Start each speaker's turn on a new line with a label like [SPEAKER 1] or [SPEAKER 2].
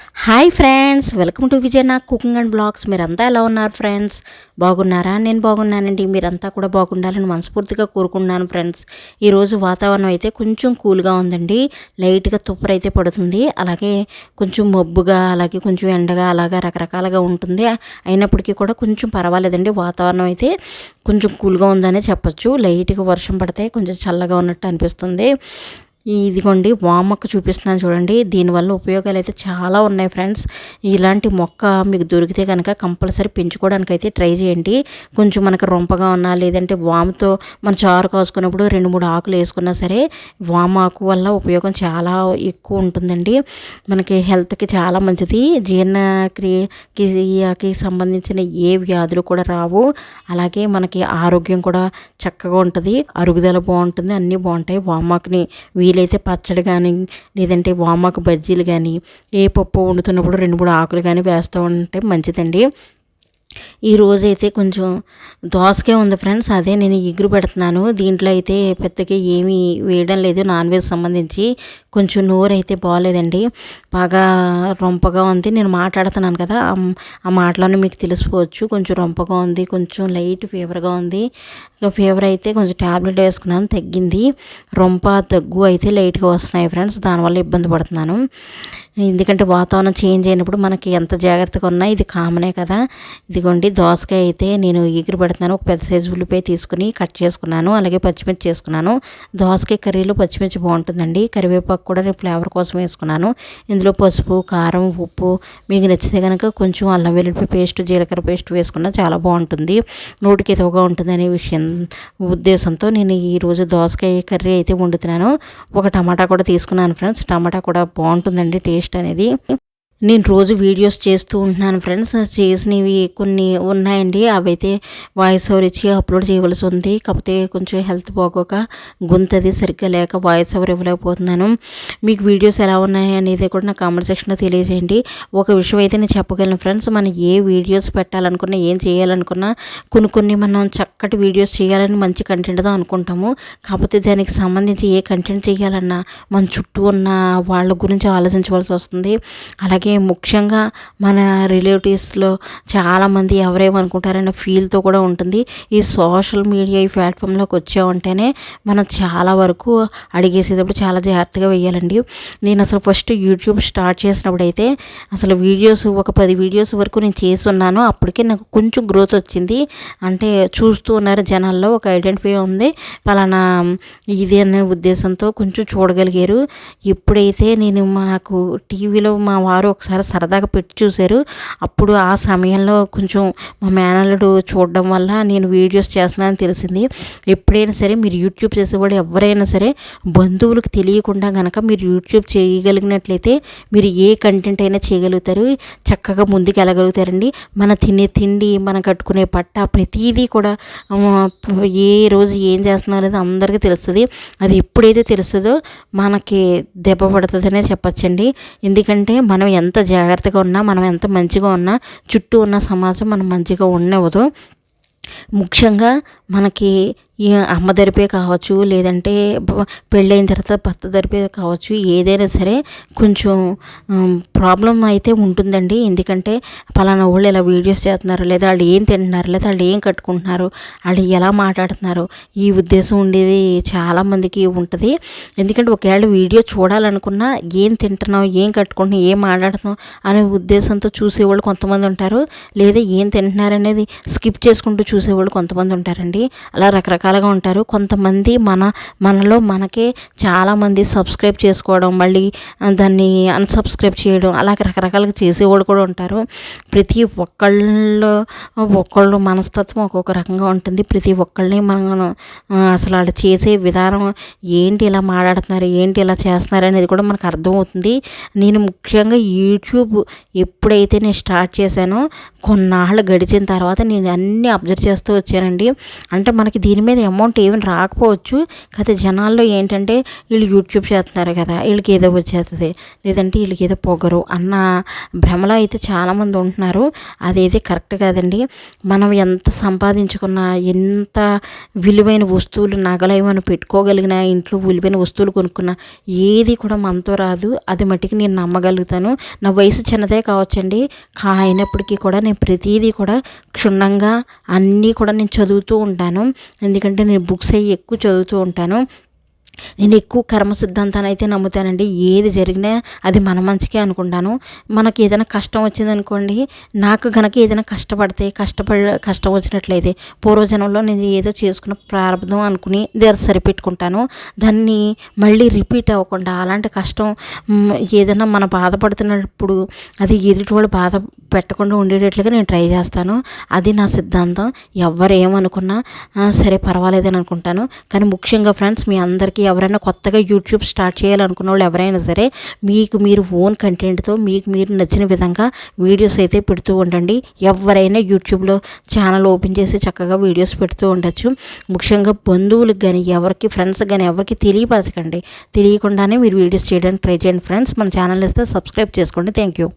[SPEAKER 1] Hi friends welcome to Vijay నా cooking and blogs. మీరంతా ఎలా ఉన్నారు ఫ్రెండ్స్? బాగున్నారా? నేను బాగున్నానండి. మీరంతా కూడా బాగుండాలని మనస్ఫూర్తిగా కోరుకున్నాను ఫ్రెండ్స్. ఈరోజు వాతావరణం అయితే కొంచెం కూల్గా ఉందండి. లైట్గా తుప్పర అయితే పడుతుంది. అలాగే కొంచెం మబ్బుగా అలాగే కొంచెం ఎండగా అలాగా రకరకాలుగా ఉంటుంది. అయినప్పటికీ కూడా కొంచెం పర్వాలేదండి. వాతావరణం అయితే కొంచెం కూల్గా ఉందనే చెప్పచ్చు. లైట్గా వర్షం పడితే కొంచెం చల్లగా ఉన్నట్టు అనిపిస్తుంది. ఇదిగోండి వామొక్క చూపిస్తున్నాను చూడండి. దీనివల్ల ఉపయోగాలు అయితే చాలా ఉన్నాయి ఫ్రెండ్స్. ఇలాంటి మొక్క మీకు దొరికితే కనుక కంపల్సరీ పెంచుకోవడానికి అయితే ట్రై చేయండి. కొంచెం మనకు రొంపగా ఉన్నా లేదంటే వాముతో మన చారు కాసుకున్నప్పుడు రెండు మూడు ఆకులు వేసుకున్నా సరే వామ ఆకు వల్ల ఉపయోగం చాలా ఎక్కువ ఉంటుందండి. మనకి హెల్త్కి చాలా మంచిది. జీర్ణక్రియకి సంబంధించిన ఏ వ్యాధులు కూడా రావు. అలాగే మనకి ఆరోగ్యం కూడా చక్కగా ఉంటుంది. అరుగుదల బాగుంటుంది. అన్నీ బాగుంటాయి. వామాకుని వీలైతే పచ్చడి కానీ లేదంటే వామాకు బజ్జీలు కానీ ఏ పప్పు వండుతున్నప్పుడు రెండు మూడు ఆకులు కానీ వేస్తూ ఉంటే మంచిదండి. ఈ రోజు అయితే కొంచెం దోసకే ఉంది ఫ్రెండ్స్ అదే నేను ఎగురు పెడుతున్నాను. దీంట్లో అయితే పెద్దగా ఏమీ వేయడం లేదు నాన్ వెజ్ సంబంధించి. కొంచెం నోరు అయితే బాగాలేదండి బాగా రొంపగా ఉంది. నేను మాట్లాడుతున్నాను కదా ఆ మాటలను మీకు తెలిసిపోవచ్చు. కొంచెం రొంపగా ఉంది కొంచెం లైట్ ఫీవర్గా ఉంది. ఫీవర్ అయితే కొంచెం ట్యాబ్లెట్ వేసుకున్నాను తగ్గింది. రొంప దగ్గు అయితే లైట్గా వస్తున్నాయి ఫ్రెండ్స్ దానివల్ల ఇబ్బంది పడుతున్నాను. ఎందుకంటే వాతావరణం చేంజ్ అయినప్పుడు మనకి ఎంత జాగ్రత్తగా ఉన్నా ఇది కామనే కదా. ఇదిగోండి దోసకాయ అయితే నేను ఎగురు పెడుతున్నాను. ఒక పెద్ద సైజు ఉల్లిపాయ తీసుకుని కట్ చేసుకున్నాను. అలాగే పచ్చిమిర్చి చేసుకున్నాను. దోసకాయ కర్రీలో పచ్చిమిర్చి బాగుంటుందండి. కరివేపాకు కూడా నేను ఫ్లేవర్ కోసం వేసుకున్నాను. ఇందులో పసుపు కారం ఉప్పు మీకు నచ్చితే కనుక కొంచెం అల్లం వెల్లుల్లి పేస్ట్ జీలకర్ర పేస్ట్ వేసుకున్నా చాలా బాగుంటుంది. నోటికి ఎదవగా ఉంటుంది అనే విషయం ఉద్దేశంతో నేను ఈరోజు దోసకాయ కర్రీ అయితే వండుతున్నాను. ఒక టమాటా కూడా తీసుకున్నాను ఫ్రెండ్స్. టమాటా కూడా బాగుంటుందండి టేస్ట్ టేస్ట్ అనేది నేను రోజు వీడియోస్ చేస్తూ ఉంటున్నాను ఫ్రెండ్స్. చేసినవి కొన్ని ఉన్నాయండి. అవైతే వాయిస్ ఓవర్ ఇచ్చి అప్లోడ్ చేయవలసి ఉంది. కాకపోతే కొంచెం హెల్త్ బాగోక గుంతది సరిగ్గా లేక వాయిస్ ఓవర్ ఇవ్వలేకపోతున్నాను. మీకు వీడియోస్ ఎలా ఉన్నాయి అనేది కూడా నా కామెంట్ సెక్షన్లో తెలియజేయండి. ఒక విషయం అయితే నేను చెప్పగలను ఫ్రెండ్స్. మనం ఏ వీడియోస్ పెట్టాలనుకున్నా ఏం చేయాలనుకున్నా కొన్ని కొన్ని మనం చక్కటి వీడియోస్ చేయాలని మంచి కంటెంట్తో అనుకుంటాము. కాకపోతే దానికి సంబంధించి ఏ కంటెంట్ చేయాలన్నా మన చుట్టూ ఉన్న వాళ్ళ గురించి ఆలోచించవలసి వస్తుంది. అలాగే అలాగే ముఖ్యంగా మన రిలేటివ్స్లో చాలామంది ఎవరేమనుకుంటారనే ఫీల్తో కూడా ఉంటుంది. ఈ సోషల్ మీడియా ఈ ప్లాట్ఫామ్లోకి వచ్చామంటేనే మనం చాలా వరకు అడిగేసేటప్పుడు చాలా జాగ్రత్తగా వేయాలండి నేను అసలు ఫస్ట్ యూట్యూబ్ స్టార్ట్ చేసినప్పుడు అయితే అసలు వీడియోస్ ఒక పది వీడియోస్ వరకు నేను చేస్తున్నాను. అప్పటికే నాకు కొంచెం గ్రోత్ వచ్చింది. అంటే చూస్తూ ఉన్నారు జనాల్లో ఒక ఐడెంటిఫై ఉంది. పలానా ఇది అనే ఉద్దేశంతో కొంచెం చూడగలిగారు. ఎప్పుడైతే నేను మాకు టీవీలో మా వారు ఒకసారి సరదాగా పెట్టి చూశారు. అప్పుడు ఆ సమయంలో కొంచెం మా మేనల్లుడు చూడడం వల్ల నేను వీడియోస్ చేస్తున్నానని తెలిసింది. ఎప్పుడైనా సరే మీరు యూట్యూబ్ చేసేవాడు ఎవరైనా సరే బంధువులకు తెలియకుండా కనుక మీరు యూట్యూబ్ చేయగలిగినట్లయితే మీరు ఏ కంటెంట్ అయినా చేయగలుగుతారు. చక్కగా ముందుకు వెళ్ళగలుగుతారండి. మన తినే తిండి మనం కట్టుకునే పట్ట ప్రతిదీ కూడా ఏ రోజు ఏం చేస్తున్నారు అనేది అందరికీ తెలుస్తుంది. అది ఎప్పుడైతే తెలుస్తుందో మనకి దెబ్బ పడుతుందనే చెప్పచ్చండి. ఎందుకంటే మనం ఎంత ఎంత జాగ్రత్తగా ఉన్నా మనం ఎంత మంచిగా ఉన్నా చుట్టూ ఉన్న సమాజం మనం మంచిగా ఉండవదు ముఖ్యంగా మనకి అమ్మ దరిపే కావచ్చు లేదంటే పెళ్ళైన తర్వాత భర్త దరిపే కావచ్చు ఏదైనా సరే కొంచెం ప్రాబ్లం అయితే ఉంటుందండి. ఎందుకంటే పలానా వాళ్ళు ఇలా వీడియోస్ చేస్తున్నారు లేదా వాళ్ళు ఏం తింటున్నారు లేదా వాళ్ళు ఏం కట్టుకుంటున్నారు వాళ్ళు ఎలా మాట్లాడుతున్నారు ఈ ఉద్దేశం ఉండేది చాలామందికి ఉంటుంది. ఎందుకంటే ఒకవేళ వీడియో చూడాలనుకున్నా ఏం తింటున్నావు ఏం కట్టుకుంటున్నావు ఏం మాట్లాడుతున్నావు అనే ఉద్దేశంతో చూసేవాళ్ళు కొంతమంది ఉంటారు. లేదా ఏం తింటున్నారు అనేది స్కిప్ చేసుకుంటూ చూసేవాళ్ళు కొంతమంది ఉంటారండి. అలా రకరకాల రకాలుగా ఉంటారు. కొంతమంది మన మనలో మనకే చాలామంది సబ్స్క్రైబ్ చేసుకోవడం మళ్ళీ దాన్ని అన్సబ్స్క్రైబ్ చేయడం అలాగే రకరకాలుగా చేసేవాళ్ళు కూడా ఉంటారు. ప్రతి ఒక్కళ్ళు ఒక్కళ్ళు మనస్తత్వం ఒక్కొక్క రకంగా ఉంటుంది. ప్రతి ఒక్కళ్ళని మనం అసలు వాళ్ళు చేసే విధానం ఏంటి ఇలా మాట్లాడుతున్నారు ఏంటి ఇలా చేస్తున్నారు అనేది కూడా మనకు అర్థమవుతుంది. నేను ముఖ్యంగా యూట్యూబ్ ఎప్పుడైతే నేను స్టార్ట్ చేశానో కొన్నాళ్ళు గడిచిన తర్వాత నేను అన్నీ అబ్జర్వ్ చేస్తూ వచ్చానండి. అంటే మనకి దీని మీద మీద అమౌంట్ ఏమైనా రాకపోవచ్చు. కాకపోతే జనాల్లో ఏంటంటే వీళ్ళు యూట్యూబ్ చేస్తున్నారు కదా వీళ్ళకి ఏదో వచ్చేస్తుంది. లేదంటే వీళ్ళకి ఏదో పొగరు అన్న భ్రమలో అయితే చాలామంది ఉంటున్నారు. అదైతే కరెక్ట్ కాదండి. మనం ఎంత సంపాదించుకున్నా ఎంత విలువైన వస్తువులు నగలు ఏమైనా పెట్టుకోగలిగిన ఇంట్లో విలువైన వస్తువులు కొనుక్కున్నా ఏది కూడా మనతో రాదు. అది మట్టికి నేను నమ్మగలుగుతాను. నా వయసు చిన్నదే కావచ్చండి. కా అయినప్పటికీ కూడా నేను ప్రతిదీ కూడా క్షుణ్ణంగా అన్నీ కూడా నేను చదువుతూ ఉంటాను. ఎందుకంటే ఎందుకంటే నేను బుక్స్ అవి ఎక్కువ చదువుతూ ఉంటాను. నేను ఎక్కువ కర్మ సిద్ధాంతాన్ని అయితే నమ్ముతానండి. ఏది జరిగినా అది మన మంచికే అనుకుంటాను. మనకి ఏదైనా కష్టం వచ్చిందనుకోండి నాకు గనక ఏదైనా కష్టపడితే కష్టపడ కష్టం వచ్చినట్లయితే పూర్వజనంలో నేను ఏదో చేసుకున్న ప్రారంభం అనుకుని దగ్గర సరిపెట్టుకుంటాను. దాన్ని మళ్ళీ రిపీట్ అవ్వకుండా అలాంటి కష్టం ఏదైనా మన బాధపడుతున్నప్పుడు అది ఎదుటి వాళ్ళు బాధ పెట్టకుండా ఉండేటట్లుగా నేను ట్రై చేస్తాను. అది నా సిద్ధాంతం. ఎవరు ఏమనుకున్నా సరే పర్వాలేదని అనుకుంటాను. కానీ ముఖ్యంగా ఫ్రెండ్స్ మీ అందరికీ ఎవరైనా కొత్తగా యూట్యూబ్ స్టార్ట్ చేయాలనుకున్న వాళ్ళు ఎవరైనా సరే మీకు మీరు ఓన్ కంటెంట్తో మీకు మీరు నచ్చిన విధంగా వీడియోస్ అయితే పెడుతూ ఉండండి. ఎవరైనా యూట్యూబ్లో ఛానల్ ఓపెన్ చేసి చక్కగా వీడియోస్ పెడుతూ ఉండొచ్చు. ముఖ్యంగా బంధువులకు కానీ ఎవరికి ఫ్రెండ్స్ కానీ ఎవరికి తెలియపరచకండి. తెలియకుండానే మీరు వీడియోస్ చేయడానికి ట్రై చేయండి. ఫ్రెండ్స్ మన ఛానల్ ఇస్తే సబ్స్క్రైబ్ చేసుకోండి. Thank you